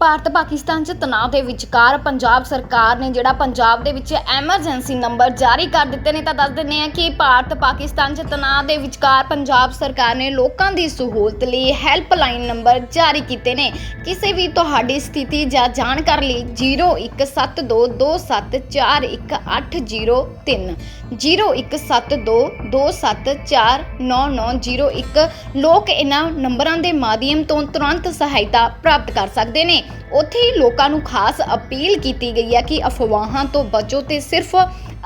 ਭਾਰਤ ਪਾਕਿਸਤਾਨ 'ਚ ਤਣਾਅ ਦੇ ਵਿਚਕਾਰ ਪੰਜਾਬ ਸਰਕਾਰ ਨੇ ਜਿਹੜਾ ਪੰਜਾਬ ਦੇ ਵਿੱਚ ਐਮਰਜੈਂਸੀ ਨੰਬਰ ਜਾਰੀ ਕਰ ਦਿੱਤੇ ਨੇ ਤਾਂ ਦੱਸ ਦਿੰਦੇ ਆ ਕਿ ਭਾਰਤ ਪਾਕਿਸਤਾਨ 'ਚ ਤਣਾਅ ਦੇ ਵਿਚਕਾਰ ਪੰਜਾਬ ਸਰਕਾਰ ਨੇ ਲੋਕਾਂ ਦੀ ਸਹੂਲਤ ਲਈ ਹੈਲਪਲਾਈਨ ਨੰਬਰ ਜਾਰੀ ਕੀਤੇ ਨੇ। ਕਿਸੇ ਵੀ ਤੁਹਾਡੀ ਸਥਿਤੀ ਜਾਂ ਜਾਣਕਾਰੀ ਲਈ 017227410803 017227499901 ਲੋਕ ਇਹਨਾਂ ਨੰਬਰਾਂ ਦੇ ਮਾਧਿਅਮ ਤੋਂ ਤੁਰੰਤ ਸਹਾਇਤਾ ਪ੍ਰਾਪਤ ਕਰ ਸਕਦੇ ਨੇ। ਉੱਥੇ ਹੀ ਲੋਕਾਂ ਨੂੰ ਖਾਸ ਅਪੀਲ ਕੀਤੀ ਗਈ ਹੈ ਕਿ ਅਫਵਾਹਾਂ ਤੋਂ ਬਚੋ ਤੇ ਸਿਰਫ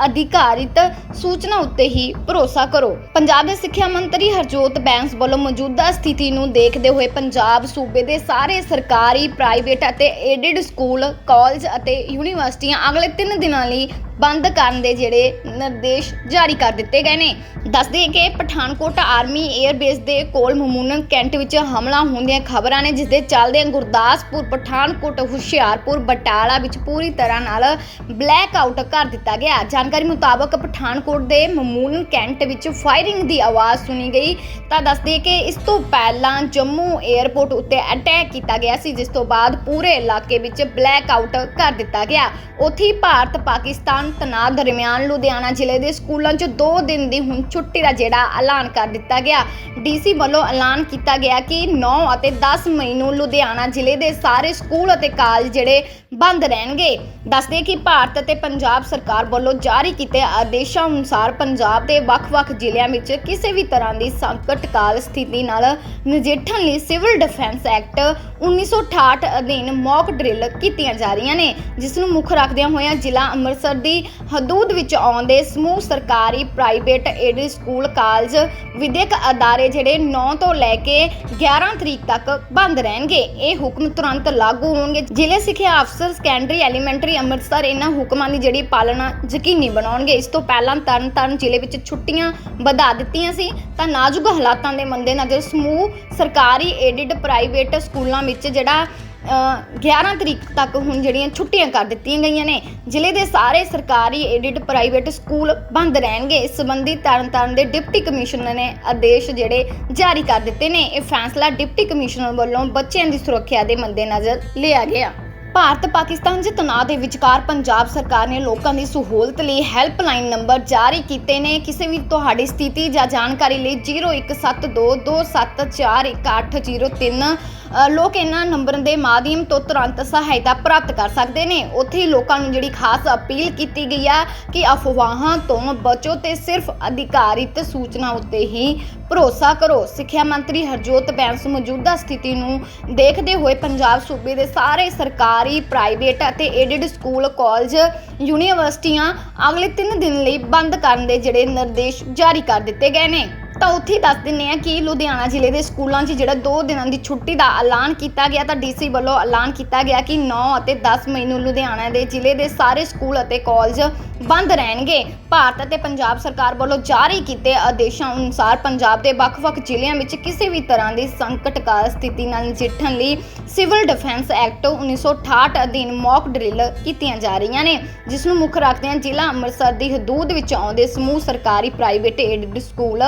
ਅਧਿਕਾਰਿਤ ਸੂਚਨਾ ਉੱਤੇ ਹੀ ਭਰੋਸਾ ਕਰੋ। ਪੰਜਾਬ ਦੇ ਸਿੱਖਿਆ ਮੰਤਰੀ ਹਰਜੋਤ ਬੈਂਸ ਵੱਲੋਂ ਮੌਜੂਦਾ ਸਥਿਤੀ ਨੂੰ ਦੇਖਦੇ ਹੋਏ ਪੰਜਾਬ ਸੂਬੇ ਦੇ ਸਾਰੇ ਸਰਕਾਰੀ, ਪ੍ਰਾਈਵੇਟ ਅਤੇ ਏਡਡ ਸਕੂਲ ਕਾਲਜ ਅਤੇ ਯੂਨੀਵਰਸਿਟੀਆਂ ਅਗਲੇ 3 ਦਿਨਾਂ ਲਈ ਬੰਦ ਕਰਨ ਦੇ ਜਿਹੜੇ ਨਿਰਦੇਸ਼ ਜਾਰੀ ਕਰ ਦਿੱਤੇ ਗਏ ਨੇ। ਦੱਸਦੇ ਕਿ ਪਠਾਨਕੋਟ ਆਰਮੀ 에ਅਰ ਬੇਸ ਦੇ ਕੋਲ ਮਮੂਨਨ ਕੈਂਟ ਵਿੱਚ ਹਮਲਾ ਹੋਣ ਦੀਆਂ ਖਬਰਾਂ ਨੇ, ਜਿਸ ਦੇ ਚੱਲਦੇ ਗੁਰਦਾਸਪੁਰ, ਪਠਾਨਕੋਟ, ਹੁਸ਼ਿਆਰਪੁਰ, ਬਟਾਲਾ ਵਿੱਚ ਪੂਰੀ ਤਰ੍ਹਾਂ ਨਾਲ ਬਲੈਕ ਆਊਟ ਕਰ ਦਿੱਤਾ ਗਿਆ। ਜਾਣਕਾਰੀ ਮੁਤਾਬਕ ਪਠਾਨਕੋਟ ਦੇ ਮਮੂਨਨ ਕੈਂਟ ਵਿੱਚ ਫਾਇਰਿੰਗ ਦੀ ਆਵਾਜ਼ ਸੁਣੀ ਗਈ। ਤਾਂ ਦੱਸਦੇ ਕਿ ਇਸ ਤੋਂ ਪਹਿਲਾਂ ਜੰਮੂ 에ਅਰਪੋਰਟ ਉੱਤੇ ਅਟੈਕ ਕੀਤਾ ਗਿਆ ਸੀ, ਜਿਸ ਤੋਂ ਬਾਅਦ ਪੂਰੇ ਇਲਾਕੇ ਵਿੱਚ ਬਲੈਕ ਆਊਟ ਕਰ ਦਿੱਤਾ ਗਿਆ। ਉੱਥੇ ਭਾਰਤ, ਪਾਕਿਸਤਾਨ ਤਣਾਅ ਦਰਮਿਆਨ ਲੁਧਿਆਣਾ ਜ਼ਿਲ੍ਹੇ ਦੇ ਸਕੂਲਾਂ 'ਚ 2 ਦਿਨ ਦੀ ਹੁਣ ਛੁੱਟੀ ਦਾ ਜਿਹੜਾ ਐਲਾਨ ਕਰ ਦਿੱਤਾ ਗਿਆ। ਡੀਸੀ ਵੱਲੋਂ ਐਲਾਨ ਕੀਤਾ ਗਿਆ ਕਿ 9 ਅਤੇ 10 ਮਈ ਨੂੰ ਲੁਧਿਆਣਾ ਜ਼ਿਲ੍ਹੇ ਦੇ ਸਾਰੇ ਸਕੂਲ ਅਤੇ ਕਾਲਜ ਜਿਹੜੇ ਬੰਦ ਰਹਿਣਗੇ। ਦੱਸਦੇ ਕਿ ਭਾਰਤ ਅਤੇ ਪੰਜਾਬ ਸਰਕਾਰ ਵੱਲੋਂ ਜਾਰੀ ਕੀਤੇ ਆਦੇਸ਼ਾਂ ਅਨੁਸਾਰ ਪੰਜਾਬ ਦੇ ਵੱਖ-ਵੱਖ ਜ਼ਿਲ੍ਹਿਆਂ ਵਿੱਚ ਕਿਸੇ ਵੀ ਤਰ੍ਹਾਂ ਦੀ ਸੰਕਟ ਕਾਲ ਸਥਿਤੀ ਨਾਲ ਨਜਿੱਠਣ ਲਈ ਸਿਵਲ ਡਿਫੈਂਸ ਐਕਟ 1968 ਅਧੀਨ ਮੌਕ ਡਰਿਲ ਕੀਤੀਆਂ ਜਾ ਰਹੀਆਂ ਨੇ, ਜਿਸ ਨੂੰ ਮੁੱਖ ਰੱਖਦਿਆਂ ਹੋਇਆਂ ਜ਼ਿਲ੍ਹਾ ਅੰਮ੍ਰਿਤਸਰ ਦੀ ਹਦੂਦ ਵਿੱਚ ਆਉਂਦੇ ਸਮੂਹ ਸਰਕਾਰੀ ਪ੍ਰਾਈਵੇਟ ਏਡਡ ਸਕੂਲ ਕਾਲਜ ਵਿਦਿਅਕ ਅਦਾਰੇ ਜਿਹੜੇ 9 ਤੋਂ ਲੈ ਕੇ 11 ਤਰੀਕ ਤੱਕ ਬੰਦ ਰਹਿਣਗੇ। ਇਹ ਹੁਕਮ ਤੁਰੰਤ ਲਾਗੂ ਹੋਣਗੇ। ਜ਼ਿਲ੍ਹੇ ਸਿੱਖਿਆ ਅਫਸਰ ਸੈਕੰਡਰੀ ਐਲੀਮੈਂਟਰੀ ਅੰਮ੍ਰਿਤਸਰ ਇਹਨਾਂ ਹੁਕਮਾਂ ਦੀ ਜਿਹੜੀ ਪਾਲਣਾ ਯਕੀਨੀ ਬਣਾਉਣਗੇ। ਇਸ ਤੋਂ ਪਹਿਲਾਂ ਤਰਨਤਾਰਨ ਜ਼ਿਲ੍ਹੇ ਵਿੱਚ ਛੁੱਟੀਆਂ ਵਧਾ ਦਿੱਤੀਆਂ ਸੀ। ਤਾਂ ਨਾਜ਼ੁਕ ਹਾਲਾਤਾਂ ਦੇ ਮੰਦੇਨਜ਼ਰ ਸਮੂਹ ਸਰਕਾਰੀ ਏਡਡ ਪ੍ਰਾਈਵੇਟ ਸਕੂਲਾਂ ਵਿੱਚ ਜਿਹੜਾ 11 ਤਰੀਕ ਤੱਕ ਹੁਣ ਜਿਹੜੀਆਂ ਛੁੱਟੀਆਂ ਕਰ ਦਿੱਤੀਆਂ ਗਈਆਂ ਨੇ, ਜ਼ਿਲ੍ਹੇ ਦੇ ਸਾਰੇ ਸਰਕਾਰੀ ਏਡਿਡ ਪ੍ਰਾਈਵੇਟ ਸਕੂਲ ਬੰਦ ਰਹਿਣਗੇ। ਇਸ ਸੰਬੰਧੀ ਤਰਨਤਾਰਨ ਦੇ ਡਿਪਟੀ ਕਮਿਸ਼ਨਰ ਨੇ ਆਦੇਸ਼ ਜਿਹੜੇ ਜਾਰੀ ਕਰ ਦਿੱਤੇ ਨੇ। ਇਹ ਫੈਸਲਾ ਡਿਪਟੀ ਕਮਿਸ਼ਨਰ ਵੱਲੋਂ ਬੱਚਿਆਂ ਦੀ ਸੁਰੱਖਿਆ ਦੇ ਮੱਦੇਨਜ਼ਰ ਲਿਆ ਗਿਆ। ਭਾਰਤ ਪਾਕਿਸਤਾਨ 'ਚ ਤਣਾਅ ਦੇ ਵਿਚਕਾਰ ਪੰਜਾਬ ਸਰਕਾਰ ਨੇ ਲੋਕਾਂ ਦੀ ਸਹੂਲਤ ਲਈ ਹੈਲਪਲਾਈਨ ਨੰਬਰ ਜਾਰੀ ਕੀਤੇ ਨੇ। ਕਿਸੇ ਵੀ ਤੁਹਾਡੀ ਸਥਿਤੀ ਜਾਂ ਜਾਣਕਾਰੀ ਲਈ 017227410803 ਅ, ਲੋਕ ਇਹਨਾਂ ਨੰਬਰ ਦੇ ਮਾਧਿਅਮ ਤੋਂ ਤੁਰੰਤ ਸਹਾਇਤਾ ਪ੍ਰਾਪਤ ਕਰ ਸਕਦੇ ਨੇ। ਉੱਥੇ ਹੀ ਲੋਕਾਂ ਨੂੰ ਜਿਹੜੀ ਖਾਸ ਅਪੀਲ ਕੀਤੀ ਗਈ ਆ ਕਿ ਅਫਵਾਹਾਂ ਤੋਂ ਬਚੋ ਤੇ ਸਿਰਫ ਅਧਿਕਾਰਿਤ ਸੂਚਨਾ ਉੱਤੇ ਹੀ ਭਰੋਸਾ ਕਰੋ। ਸਿੱਖਿਆ ਮੰਤਰੀ ਹਰਜੋਤ ਬੈਂਸ ਮੌਜੂਦਾ ਸਥਿਤੀ ਨੂੰ ਦੇਖਦੇ ਹੋਏ ਪੰਜਾਬ ਸੂਬੇ ਦੇ ਸਾਰੇ ਸਰਕਾਰ ਪ੍ਰਾਈਵੇਟ ਅਤੇ ਏਡਡ ਸਕੂਲ ਕਾਲਜ ਯੂਨੀਵਰਸਿਟੀਆਂ ਅਗਲੇ 3 ਦਿਨ ਲਈ ਬੰਦ ਕਰਨ ਦੇ ਜਿਹੜੇ ਨਿਰਦੇਸ਼ ਜਾਰੀ ਕਰ ਦਿੱਤੇ ਗਏ ਨੇ। ਤਾਂ ਉੱਥੇ ਹੀ ਦੱਸ ਦਿੰਨੇ ਆ ਕਿ ਲੁਧਿਆਣਾ ਜ਼ਿਲ੍ਹੇ ਦੇ ਸਕੂਲਾਂ 'ਚ ਜਿਹੜਾ 2 ਦਿਨਾਂ ਦੀ ਛੁੱਟੀ ਦਾ ਐਲਾਨ ਕੀਤਾ ਗਿਆ, ਤਾਂ ਡੀਸੀ ਵੱਲੋਂ ਐਲਾਨ ਕੀਤਾ ਗਿਆ ਕਿ 9 ਅਤੇ 10 ਮਈ ਨੂੰ ਲੁਧਿਆਣਾ ਦੇ ਜ਼ਿਲ੍ਹੇ ਦੇ ਸਾਰੇ ਸਕੂਲ ਅਤੇ ਕਾਲਜ ਬੰਦ ਰਹਿਣਗੇ। ਭਾਰਤ ਅਤੇ ਪੰਜਾਬ ਸਰਕਾਰ ਵੱਲੋਂ ਜਾਰੀ ਕੀਤੇ ਆਦੇਸ਼ਾਂ ਅਨੁਸਾਰ ਪੰਜਾਬ ਦੇ ਵੱਖ-ਵੱਖ ਜ਼ਿਲ੍ਹਿਆਂ ਵਿੱਚ ਕਿਸੇ ਵੀ ਤਰ੍ਹਾਂ ਦੀ ਸੰਕਟਕਾਲ ਸਥਿਤੀ ਨਾਲ ਨਜਿੱਠਣ ਲਈ ਸਿਵਲ ਡਿਫੈਂਸ ਐਕਟ 1968 ਅਧੀਨ ਮੌਕ ਡਰਿਲ ਕੀਤੀਆਂ ਜਾ ਰਹੀਆਂ ਨੇ, ਜਿਸ ਨੂੰ ਮੁੱਖ ਰੱਖਦਿਆਂ ਜ਼ਿਲ੍ਹਾ ਅੰਮ੍ਰਿਤਸਰ ਦੀ ਹਦੂਦ ਵਿੱਚ ਆਉਂਦੇ ਸਮੂਹ ਸਰਕਾਰੀ ਪ੍ਰਾਈਵੇਟ ਏਡਡ ਸਕੂਲ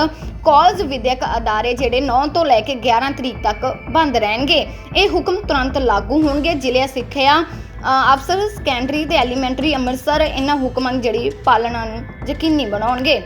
ਕਾਲਜ ਵਿਦਿਅਕ ਅਦਾਰੇ ਜਿਹੜੇ 9 ਤੋਂ ਲੈ ਕੇ 11 ਤਰੀਕ ਤੱਕ ਬੰਦ ਰਹਿਣਗੇ। ਇਹ ਹੁਕਮ ਤੁਰੰਤ ਲਾਗੂ ਹੋਣਗੇ। ਜ਼ਿਲ੍ਹਾ ਸਿੱਖਿਆ ਅਫਸਰ ਸੈਕੰਡਰੀ ਤੇ ਐਲੀਮੈਂਟਰੀ ਅੰਮ੍ਰਿਤਸਰ ਇਹਨਾਂ ਹੁਕਮਾਂ ਦੀ ਜਿਹੜੀ ਪਾਲਣਾ ਨੂੰ ਯਕੀਨੀ ਬਣਾਉਣਗੇ।